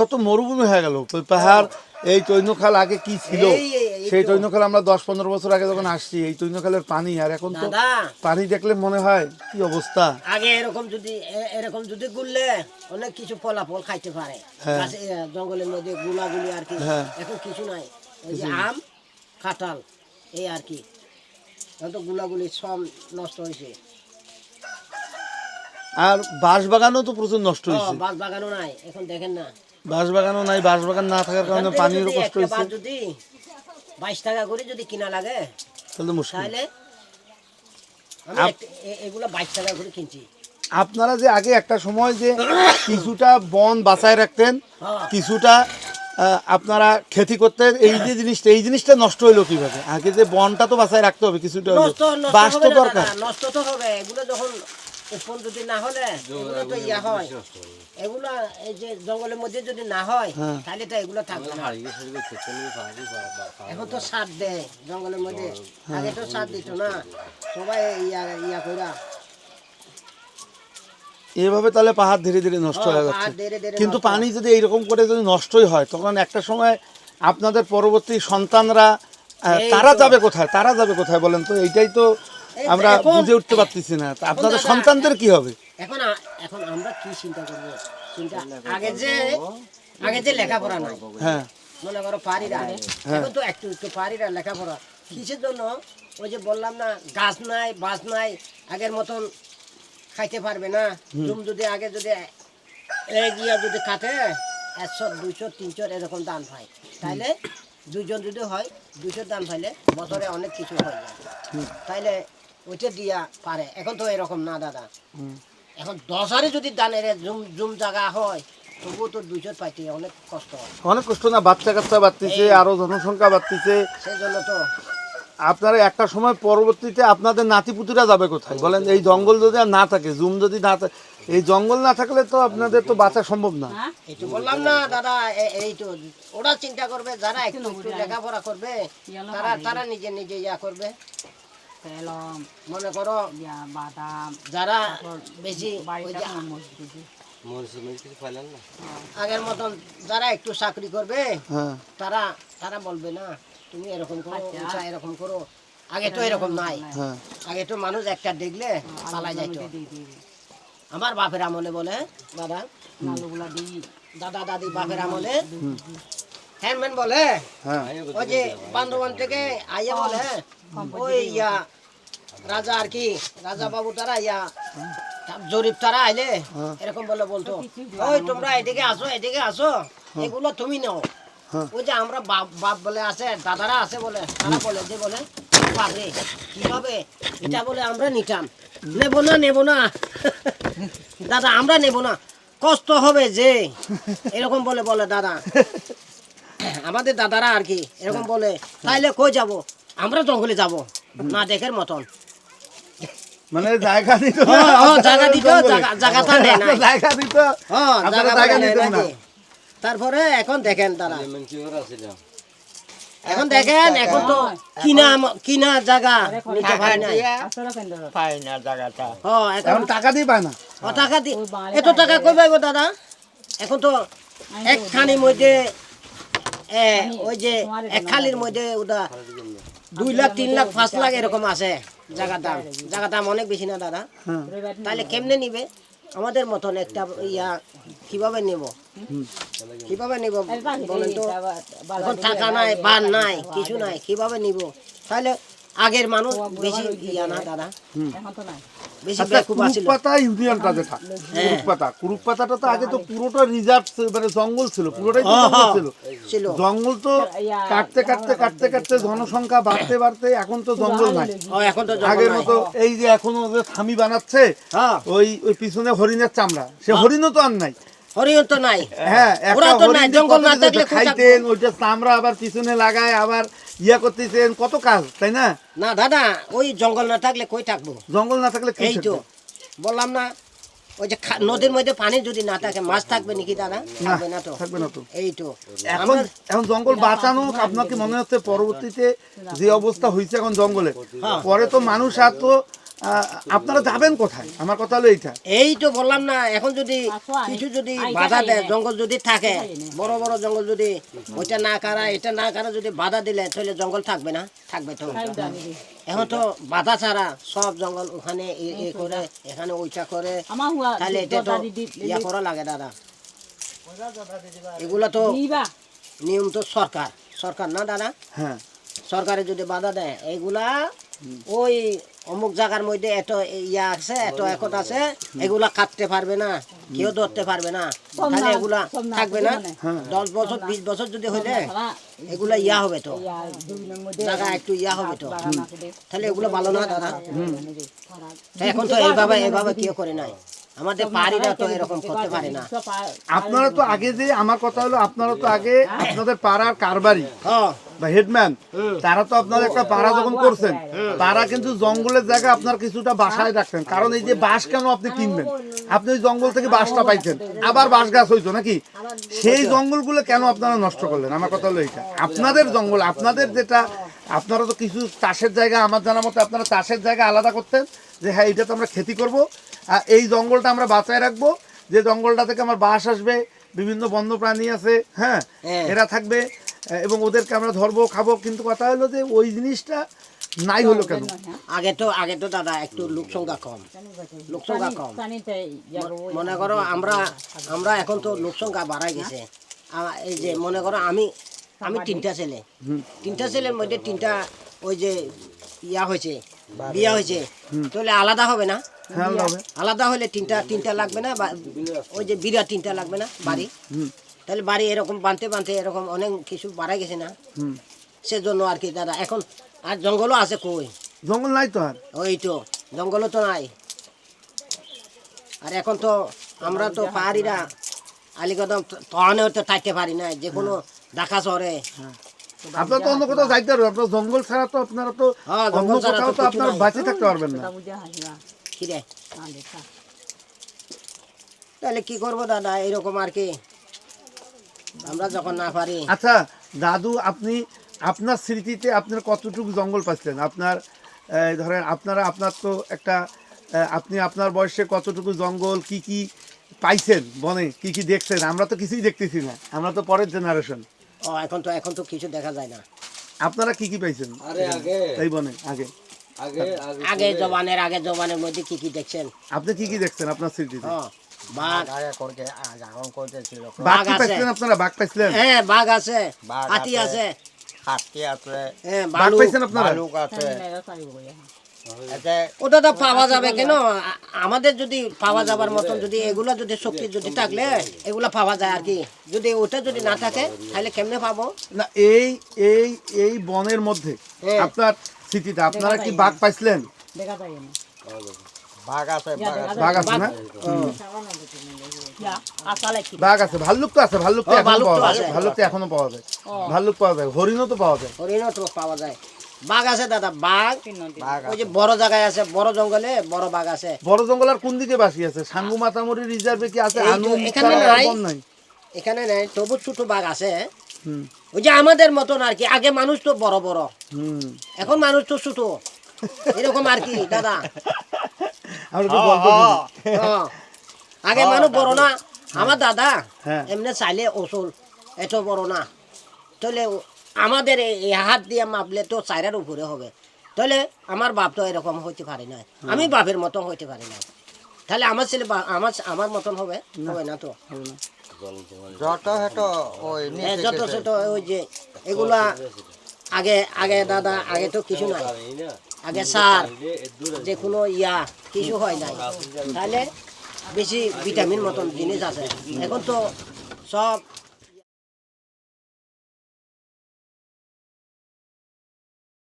সব তো মরুভূমি হয়ে গেল। ওই পাহাড় এই তৈনখাল আগে কি ছিল? সেই তো। তৈনখাল আমরা দশ পনেরো বছর আগে যখন আসছি এই তৈনখালের পানি আর এখন তো পানি দেখলে মনে হয় কি অবস্থা? আগে এরকম যদি এরকম যদি গুললে অনেক কিছু ফলাফল খাইতে পারে। হ্যাঁ। জঙ্গলের মধ্যে গুলাগুলি আর কি। হ্যাঁ। এখন কিছু নাই। ওই যে আম কাঁঠাল এই আর কি। তো গুলাগুলি সব নষ্ট হয়েছে আর বাঁশ বাগানও তো প্রচুর নষ্ট হয়েছে বাঁশ বাগানও নাই। এখন দেখেন না। বাঁশ বাগানও নাই বাঁশ বাগান না থাকার কারণে যদি কষ্ট যদি বাইশ টাকা করে যদি কিনা লাগে তাহলে মুশকিল। তাহলে আমি আপ- একটা- এ- এগুলো বাইশ টাকা করে কিনছি। আপনারা যে আগে একটা সময় যে কিছুটা বন বাঁচায় রাখতেন হ্যাঁ। কিছুটা আপনারা খেতি করতেন এই যে জিনিসটা এই জিনিসটা নষ্ট হইল কীভাবে? আগে যে বনটা তো বাঁচায় রাখতে হবে কিছুটা বাঁশ তো দরকার। নষ্ট তো হবে। এগুলো যখন উৎপন্ন যদি না হলে এগুলো তো ইয়া হয়। এগুলো এই যে জঙ্গলের মধ্যে যদি না হয় হ্যাঁ। তাহলে তো এগুলো থাকবে না। এখন তো সার দেয় জঙ্গলের মধ্যে। হ্যাঁ। আগে তো সার দিত না। সবাই ইয়া ইয়া কইরা। এভাবে তাহলে পাহাড় ধীরে ধীরে নষ্ট হ্যাঁ, হয়ে যাচ্ছে। কিন্তু পানি যদি এইরকম করে যদি নষ্টই হয় তখন একটা সময় আপনাদের পরবর্তী সন্তানরা তারা যাবে কোথায়? তারা যাবে কোথায় বলেন তো? এইটাই তো আমরা বুঝে উঠতে পারতেছি না। আপনাদের সন্তানদের কি হবে? এখন এখন আমরা কি চিন্তা করব? চিন্তা আগে যে আগে যে লেখাপড়া নাই। হ্যাঁ। মনে করো পারিরা এখন তো একটু একটু পারিরা লেখাপড়া। কিসের জন্য? ওই যে বললাম না গাছ নাই বাস নাই আগের মতন খাইতে পারবে না। জুম যদি আগে যদি ইয়া যদি কাটে একশো দুইশো তিনশো এরকম দাম পায় তাইলে দুইজন যদি হয় দুইশো দাম পাইলে বছরে অনেক কিছু হয়ে যায়। তাইলে ওইটা দিয়া পারে। এখন তো এরকম না দাদা। এখন দশ হারে যদি দানের জুম জুম জায়গা হয় তবুও পাইতে অনেক কষ্ট। অনেক কষ্ট না বাচ্চা কাচ্চা বাড়তেছে আরও জনসংখ্যা বাড়তেছে। সেই জন্য তো আপনারা একটা সময় পরবর্তীতে আপনাদের নাতিপুতিরা যাবে কোথায়? বলেন এই জঙ্গল যদি আর না থাকে জুম যদি না থাকে এই জঙ্গল না থাকলে তো আপনাদের তো বাঁচা সম্ভব না। এই বললাম না দাদা এই তো ওরা চিন্তা করবে যারা একটু একটু লেখাপড়া করবে তারা তারা নিজে নিজে ইয়া করবে। তেলম মনে করো ইয়া বাদাম যারা বেশি ওই বাড়িটা যে কোনো মসজিদে আগের মতন যারা একটু চাকরি করবে হ্যাঁ। তারা তারা বলবে না তুমি এরকম করো উষা এরকম করো। আগে তো এরকম নাই। হ্যাঁ। আগে তো মানুষ একটা দেখলে পালা যাইতো। আমার বাপের আমলে বলে দাদা দাদা দাদি বাপের আমলে হ্যান্ডম্যান বলে হ্যাঁ। ওই যে বান্দরবান থেকে আইয়া বলে ওই ইয়া রাজা আর কি রাজা বাবু তারা ইয়া জরিপ তারা আইলে হ্যাঁ। এরকম বলে বলতো। ওই তোমরা এদিকে আসো এদিকে আসো এগুলো তুমি নাও। হ্যাঁ। ওই যে আমরা বাপ বাপ বলে আছে দাদারা আছে বলে তারা বলে যে বলে বাপরে কীভাবে? এটা বলে আমরা নিতাম। নেব না নেব না। দাদা আমরা নেব না। কষ্ট হবে যে। এরকম বলে বলে দাদা। আমাদের দাদারা আর কি এরকম বলে তাইলে কই যাব? আমরা জঙ্গলে যাব। না দেখের মতন। মানে জায়গা দিত হ্যাঁ, হ্যাঁ, জায়গা দিত, জায়গা- জায়গাটা নেয় নাই। জায়গা দিত? হ্যাঁ জায়গা জায়গা বলে না? তারপরে এখন দেখেন তারা। এখন দেখেন এখন তো কিনা কিনা জায়গা নিতে পারি কেন? পাই না জায়গাটা। হ্যাঁ এখন টাকা দিয়ে পায় না? ও টাকা দি এত টাকা কই পাইব দাদা? এখন তো একখানির মধ্যে ওই যে এক খালির মধ্যে ওটা দুই লাখ তিন লাখ পাঁচ লাখ এরকম আছে। জায়গার দাম। জায়গার দাম অনেক বেশি না দাদা? হ্যাঁ। তাহলে কেমনে নিবে? আমাদের মতন একটা ইয়া কীভাবে নেব? কীভাবে নিব বলেন তো? এখন টাকা নাই বান নাই কিছু নাই। কীভাবে নিব? তাহলে আগের মানুষ বেশি ইয়া না দাদা। এখন তো নাই। বেশি আচ্ছা আছিল কুরুকপাতা ইউনিয়নটা যেটা কুরুকপাতা। কুরুকপাতাটা তো আগে তো পুরোটা রিজার্ভ মানে জঙ্গল ছিল পুরোটাই জঙ্গল ছিল। ছিল। জঙ্গল তো কাটতে কাটতে কাটতে কাটতে জনসংখ্যা বাড়তে বাড়তে এখন তো জঙ্গল নাই। এখন তো আগের মতো এই যে এখনও যে থামি বানাচ্ছে হ্যাঁ। ওই ওই পিছনে হরিণের চামড়া। সে হরিণও তো আর নাই। হরিণ তো নাই। হ্যাঁ ওরা তো নাই, জঙ্গল না থাকলে খাইতেন ওইটা চামড়া আবার পিছনে লাগায় আবার ইয়া করতেছেন কত কাজ তাই না? না দাদা ওই জঙ্গল না থাকলে কই থাকব? জঙ্গল না থাকলে এই তো বললাম না ওই যে নদীর মধ্যে পানি যদি না থাকে মাছ থাকবে নাকি দাদা? থাকবে না তো। থাকবে না তো। এই তো এখন এখন জঙ্গল বাঁচানো আপনাকে মনে হচ্ছে পরবর্তীতে যে অবস্থা হয়েছে এখন জঙ্গলে? হ্যাঁ। পরে তো মানুষ আর তো আপনারা যাবেন কোথায়? আমার কথা হলো এইটা। এই তো বললাম না এখন যদি কিছু যদি বাধা দেয় জঙ্গল যদি থাকে বড় বড় জঙ্গল যদি ওইটা না কারা এটা না কারা যদি বাধা দিলে তাহলে জঙ্গল থাকবে না? থাকবে তো। এখন তো বাধা ছাড়া সব জঙ্গল ওখানে এ এ করে এখানে ওইটা করে তাহলে এটা তো ইয়া করা লাগে দাদা। এগুলো তো নিয়ম তো সরকার। সরকার না দাদা? হ্যাঁ। সরকারে যদি বাধা দেয় এইগুলা ওই অমুক জায়গার মধ্যে এত ইয়া আছে এত একত আছে এগুলা কাটতে পারবে না কেউ ধরতে পারবে না। তাহলে এগুলা থাকবে না। হ্যাঁ। দশ বছর বিশ বছর যদি হইলে এগুলা ইয়া হবে তো। ইয়া জায়গা একটু ইয়া হবে তো। তাহলে এগুলো ভালো না দাদা? এখন তো এইভাবে এভাবে কেউ করে নাই। আমাদের পাহাড়িরা তো এরকম করতে পারে না। আপনারা তো আগে যে আমার কথা হলো আপনারা তো আগে আপনাদের পাড়ার কারবারি। হ্যাঁ। বা হেডম্যান তারা তো আপনার একটা পাড়া যখন করছেন তারা কিন্তু জঙ্গলের জায়গায় আপনার কিছুটা বাসায় রাখতেন কারণ এই যে বাঁশ কেন আপনি কিনবেন? আপনি ওই জঙ্গল থেকে বাঁশটা পাইছেন। আবার বাঁশ গাছ হইতো নাকি? সেই জঙ্গলগুলো কেন আপনারা নষ্ট করলেন? আমার কথা হলো এইটা। আপনাদের জঙ্গল আপনাদের যেটা আপনারা তো কিছু চাষের জায়গা আমার জানা মতো আপনারা চাষের জায়গা আলাদা করতেন যে হ্যাঁ এটা তো আমরা খেতি করব। আর এই জঙ্গলটা আমরা বাঁচায় রাখব। যে জঙ্গলটা থেকে আমার বাস আসবে বিভিন্ন বন্য প্রাণী আছে হ্যাঁ হ্যাঁ। এরা থাকবে এবং ওদেরকে আমরা ধরবো খাব। কিন্তু কথা হলো যে ওই জিনিসটা নাই হলো কেন? আগে তো আগে তো দাদা একটু লোক সংখ্যা কম। লোক সংখ্যা কম। মনে করো আমরা আমরা এখন তো লোক সংখ্যা বাড়াই গেছে। এই যে মনে করো আমি আমি তিনটা ছেলে। তিনটা ছেলের মধ্যে তিনটা ওই যে ইয়া হয়েছে বিয়া হয়েছে। তাহলে আলাদা হবে না? হ্যাঁ আলাদা হলে তিনটা তিনটা লাগবে না? ওই যে বিরা তিনটা লাগবে না? বাড়ি? তাহলে বাড়ি এরকম বানতে বানতে এরকম অনেক কিছু বাড়াই গেছে না? সেজন্য আর কি দাদা এখন আর জঙ্গলও আছে কই? জঙ্গল নাই তো আর? ওই তো জঙ্গলও তো নাই। আর এখন তো আমরা তো পাহাড়িরা আলিকদম তহনেও তো থাকতে পারি না যে কোনো ঢাকা শহরে। আপনারা তো অন্য কোথাও যাইতে পারবেন আপনার জঙ্গল ছাড়া তো আপনারা তো হ্যাঁ, অন্য কোথাও তো আপনারা বাঁচে থাকতে পারবেন না। দেখা তাহলে কি করব দাদা এরকম আর কি? আমরা যখন না পারি। আচ্ছা দাদু আপনি আপনার স্মৃতিতে আপনার কতটুকু জঙ্গল পাচ্ছেন আপনার ধরেন আপনারা আপনার তো একটা আপনি আপনার বয়সে কতটুকু জঙ্গল কি কি পাইছেন বনে কি কি দেখছেন? আমরা তো কিছুই দেখতেছি না। আমরা তো পরের জেনারেশন ও এখন তো এখন তো কিছু দেখা যায় না। আপনারা কি কি পাইছেন? আরে আগে। এই বনে আগে। আগে আগে আগে জবানের আগে জবানের মধ্যে কি কি দেখছেন? আপনি কি কি দেখছেন আপনার স্মৃতিতে? বাঘ। বাঘ আপনারা? বাঘ পাইছিলেন? হ্যাঁ বাঘ আছে। বাঘ হাতি আছে। আছে। হাতি আছে। হ্যাঁ বাঘ পাইছেন আপনারা? ভালুক আছে। এতে ওটা তো পাওয়া যাবে কেন? আমাদের যদি পাওয়া যাবার মতন যদি এগুলা যদি শক্তি যদি থাকলে এগুলা পাওয়া যায় আর কি। যদি ওটা যদি না থাকে তাহলে কেমনে পাবো? না এই এই এই বনের মধ্যে হ্যাঁ। আপনার স্মৃতিটা আপনারা কি বাঘ পাইছিলেন? দেখা যায় বাঘ আছে বাঘ আছে না? আসালে কি? বাঘ আছে ভাল্লুক তো আছে ভাল্লুক তো এখনও পাওয়া। যায় ভাল্লুক তো এখনও পাওয়া যায়। ভাল্লুক পাওয়া যায় হরিণও তো পাওয়া যায়। হরিণও তো পাওয়া যায়। বাঘ আছে দাদা বাঘ। ওই যে বড় জায়গায় আছে বড় জঙ্গলে বড় বাঘ আছে। বড় জঙ্গল আর কোন দিকে বাসি আছে? সাঙ্গু মাতামরি রিজার্ভে কি আছে? এখানে নাই। তবু ছোট বাঘ আছে। ওই যে আমাদের মতন আর কি আগে মানুষ তো বড় বড়। এখন মানুষ তো ছোট। এরকম আর কি দাদা। গল্প শুনি। হ্যাঁ। আগে মানুষ বড় না আমার দাদা হ্যাঁ। এমনি চাইলে ওসল এত বড় না। তাহলে ও- আমাদের এই হাত দিয়ে মাপলে তো চাইরার উপরে হবে। তাহলে আমার বাপ তো এরকম হইতে পারে না। আমি বাপের মতন হইতে পারি না। তাহলে আমার ছেলে আমার আমার মতন হবে? হবে না তো? যত হেত ওই যত গেছে। ছোট ওই যে এগুলা আগে আগে দাদা আগে তো কিছু নাই। আগে সার যে কোনো ইয়া কিছু হয় নাই। তাহলে বেশি ভিটামিন মতন জিনিস আছে। এখন তো সব